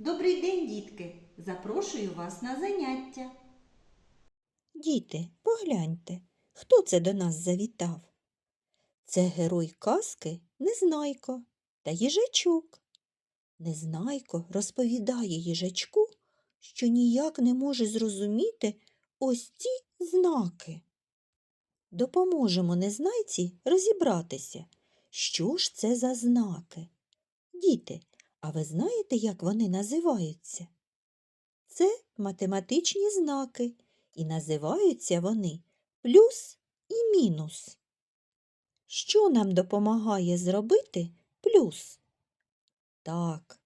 Добрий день, дітки! Запрошую вас на заняття. Діти, погляньте, хто це до нас завітав? Це герой казки Незнайко та їжачок. Незнайко розповідає їжачку, що ніяк не може зрозуміти ось ці знаки. Допоможемо незнайці розібратися, що ж це за знаки. Діти, а ви знаєте, як вони називаються? Це математичні знаки, і називаються вони плюс і мінус. Що нам допомагає зробити плюс? Так,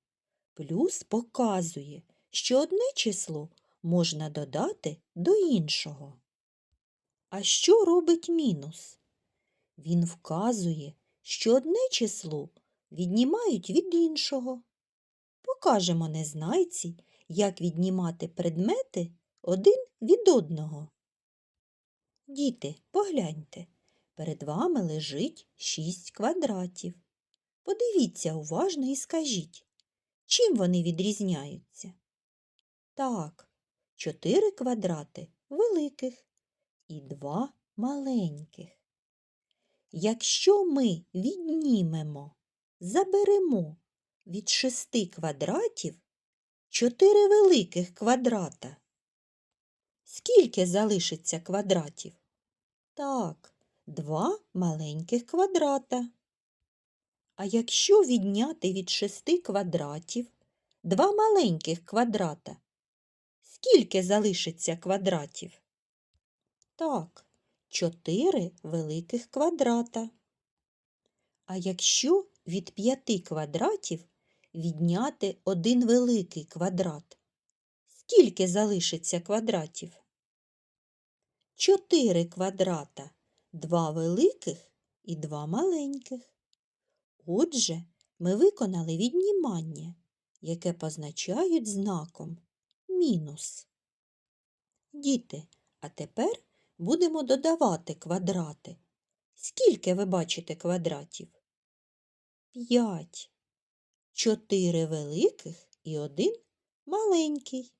плюс показує, що одне число можна додати до іншого. А що робить мінус? Він вказує, що одне число віднімають від іншого. Покажемо незнайці, як віднімати предмети один від одного. Діти, погляньте, перед вами лежить шість квадратів. Подивіться уважно і скажіть, чим вони відрізняються? Так, чотири квадрати великих і два маленьких. Якщо ми віднімемо, заберемо від шести квадратів чотири великих квадрата. Скільки залишиться квадратів? Так, два маленьких квадрата. А якщо відняти від шести квадратів два маленьких квадрата, скільки залишиться квадратів? Так, чотири великих квадрата. А якщо від п'яти квадратів відняти один великий квадрат, скільки залишиться квадратів? Чотири квадрата, два великих і два маленьких. Отже, ми виконали віднімання, яке позначають знаком мінус. Діти, а тепер будемо додавати квадрати. Скільки ви бачите квадратів? П'ять. Чотири великих і один маленький.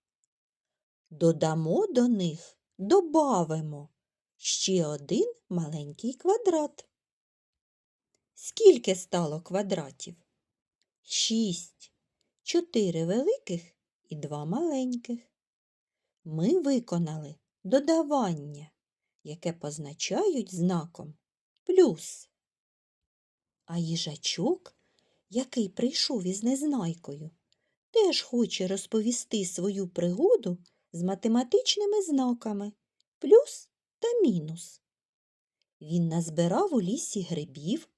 Додамо до них, добавимо ще один маленький квадрат. Скільки стало квадратів? Шість. Чотири великих і два маленьких. Ми виконали додавання, яке позначають знаком плюс. А їжачок, який прийшов із незнайкою, теж хоче розповісти свою пригоду з математичними знаками плюс та мінус. Він назбирав у лісі грибів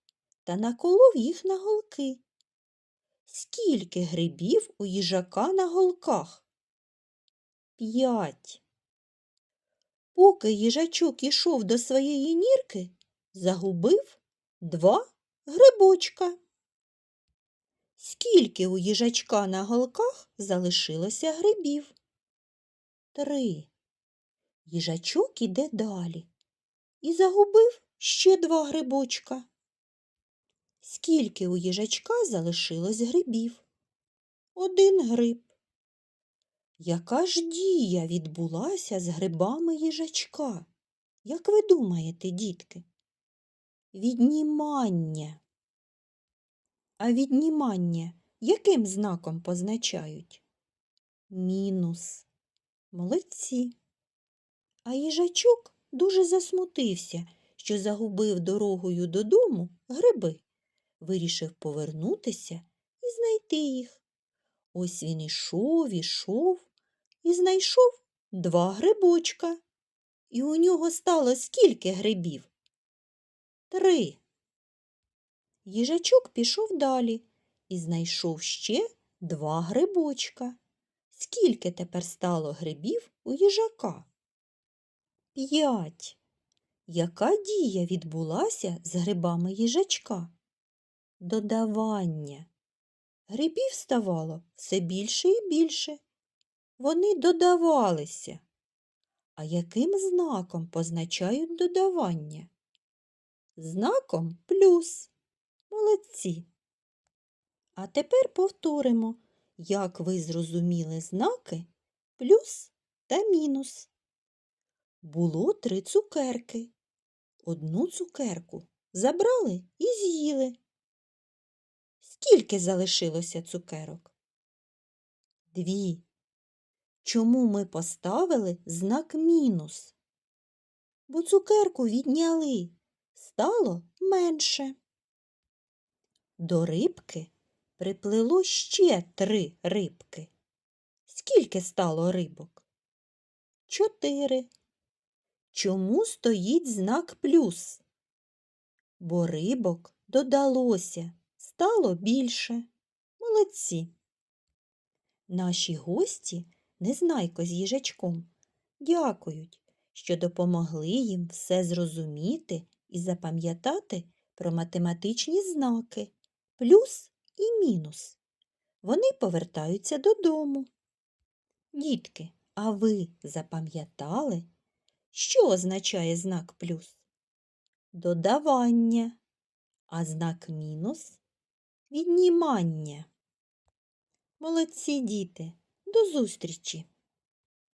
та наколов їх на голки. Скільки грибів у їжака на голках? П'ять. Поки їжачок ішов до своєї нірки, загубив два грибочка. Скільки у їжачка на голках залишилося грибів? Три. Їжачок іде далі і загубив ще два грибочка. Скільки у їжачка залишилось грибів? Один гриб. Яка ж дія відбулася з грибами їжачка? Як ви думаєте, дітки? Віднімання. А віднімання яким знаком позначають? Мінус. Молодці. А їжачок дуже засмутився, що загубив дорогою додому гриби. Вирішив повернутися і знайти їх. Ось він ішов, ішов і знайшов два грибочка. І у нього стало скільки грибів? Три. Їжачок пішов далі і знайшов ще два грибочка. Скільки тепер стало грибів у їжака? П'ять. Яка дія відбулася з грибами їжачка? Додавання. Грибів ставало все більше і більше. Вони додавалися. А яким знаком позначають додавання? Знаком плюс. Молодці. А тепер повторимо, як ви зрозуміли знаки плюс та мінус. Було три цукерки. Одну цукерку забрали і з'їли. Скільки залишилося цукерок? Дві. Чому ми поставили знак мінус? Бо цукерку відняли, стало менше. До рибки приплило ще три рибки. Скільки стало рибок? Чотири. Чому стоїть знак плюс? Бо рибок додалося, стало більше. Молодці. Наші гості, незнайко з їжачком, дякують, що допомогли їм все зрозуміти і запам'ятати про математичні знаки плюс і мінус. Вони повертаються додому. Дітки, а ви запам'ятали, що означає знак плюс? Додавання, а знак мінус віднімання. Молодці діти, до зустрічі!